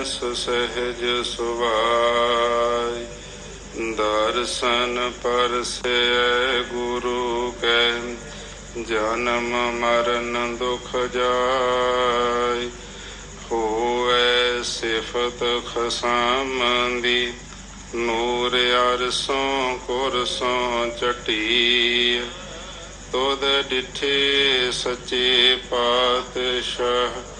S ਸਹਿਜ ਸੁਭਾਈ ਦਰਸ਼ਨ ਪਰਸੈ ਗੁਰੂ ਕੈ ਜਨਮ ਮਰਨ ਦੁਖ ਜਾਇ ਹੋਵੇ ਸਿਫਤ ਖਸਮ ਦੀ ਨੂਰ ਅਰਸੋਂ ਕੁਰਸੋਂ ਚਟੀ ਤੁਧ ਡਿਠੇ ਸੱਚੇ ਪਾਤਸ਼ਾਹ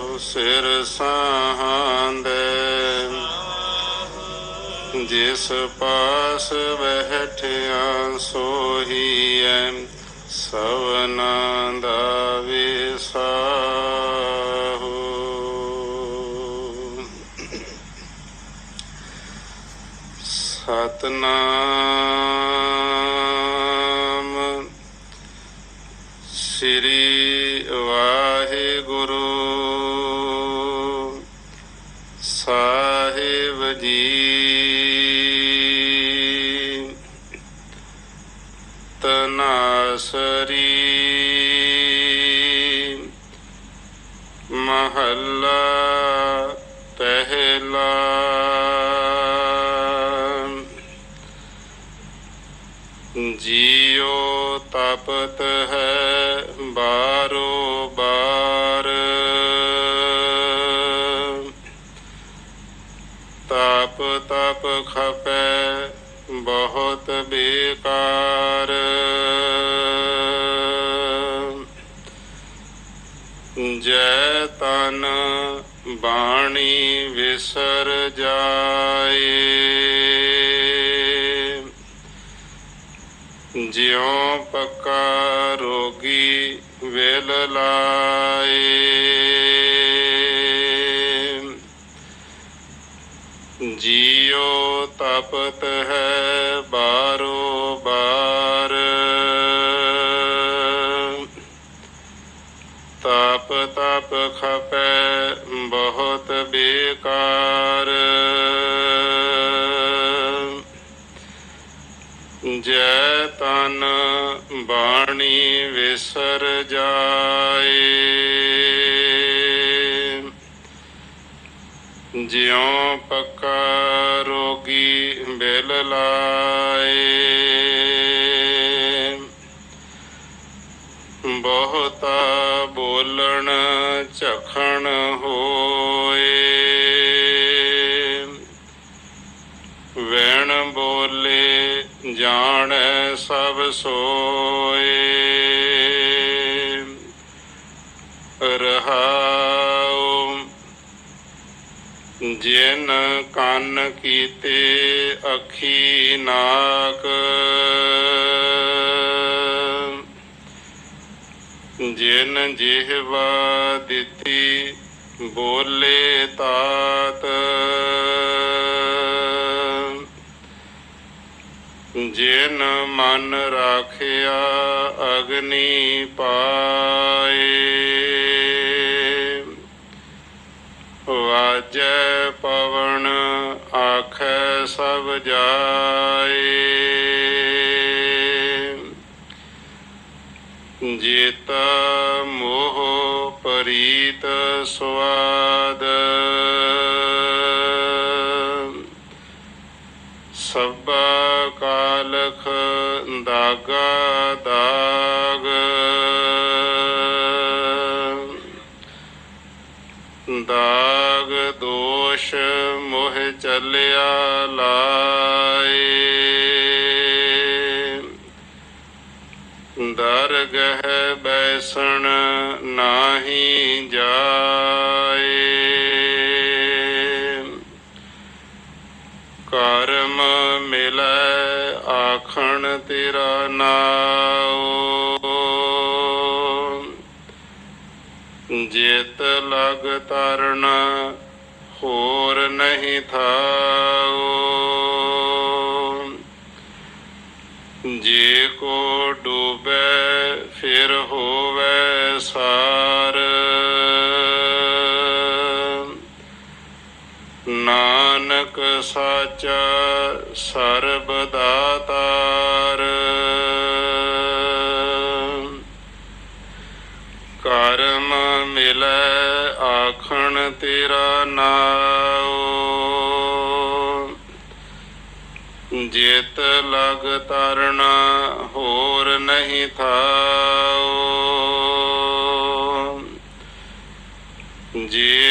ਸਿਰ ਸਾਹੰਦੇ। ਜਿਸ ਪਾਸ ਬਹਿਠਿਆ ਸੋਹੀਐ ਸਵਨਾ ਦਾ ਵਿਸਾਹੂ। ਸਤਨਾਮ ਤਨਾਸਰੀ ਮਹੱਲਾ ਪਹਿਲਾ ਜੀਉ ਤਪਤ ਹੈ ਜੈ ਤਨ ਬਾਣੀ ਵਿਸਰ ਜਾਏ। ਜਿਉ ਪੱਕਾ ਰੋਗੀ ਵੇਲ ਲਾਏ। ਜੀਉ ਤਪਤ ਹੈ ਬਾਰੋ ਜੈ ਬਾਣੀ ਵਿਸਰ ਜਾਏ। ਜਿਉ ਪੱਕਾ ਰੋਗੀ ਬਿਲ ਲਾਏ। ਬਹੁਤਾ ਬੋਲਣ ਝਖਣ ਹੋਏ। ਵੈਣ ਬੋਲੇ ਜਾਣੈ ਸਭ ਸੋਏ। ਰਹਾਉ ਜਿਨ ਕੰਨ ਕੀਤੇ ਅੱਖੀ ਨਾਕ। ਜਿਨ ਜਿਹਵਾ ਦਿੱਤੀ ਬੋਲੇ ਤਾਤ। ਜਿਨ ਮਨ ਰਾਖਿਆ ਅਗਨੀ ਪਾਏ, ਵਾਜੈ ਪਵਨ ਆਖੈ ਸਭ ਜਾਏ। ਜੀਤਾ ਮੋਹ ਪਰੀਤ ਸਵਾਦ ਸਭਾ ਕਾਲਖ ਦਾਗਾ ਦਾਗ। ਦਾਗ ਦੋਸ਼ ਮੋਹ ਚੱਲਿਆ ਲਾਏ। ਦਰਗਹਿ ਬੈਸਣ ਨਾਹੀ ਜਾਏ। ਕਰਮ ਮਿਲੈ ਆਖਣ ਤੇਰਾ ਨਾਉ। ਜਿਤ ਲਗ ਤਰਨ ਹੋਰ ਨਹੀਂ ਨਹੀਂ ਜੇ ਕੋ ਡੂਬੈ ਫਿਰ ਹੋਵੇ ਸਾਰ। ਨਾਨਕ ਸਾਚਾ ਸਰਬ ਦਾਤਾਰ। ਕਰਮ ਮਿਲੈ ਆਖਣ ਤੇਰਾ ਨਾਉ। ਜਿਤ ਲਗ ਤਰਨਾ ਹੋਰ ਨਹੀਂ ਥਾਓ ਜੇ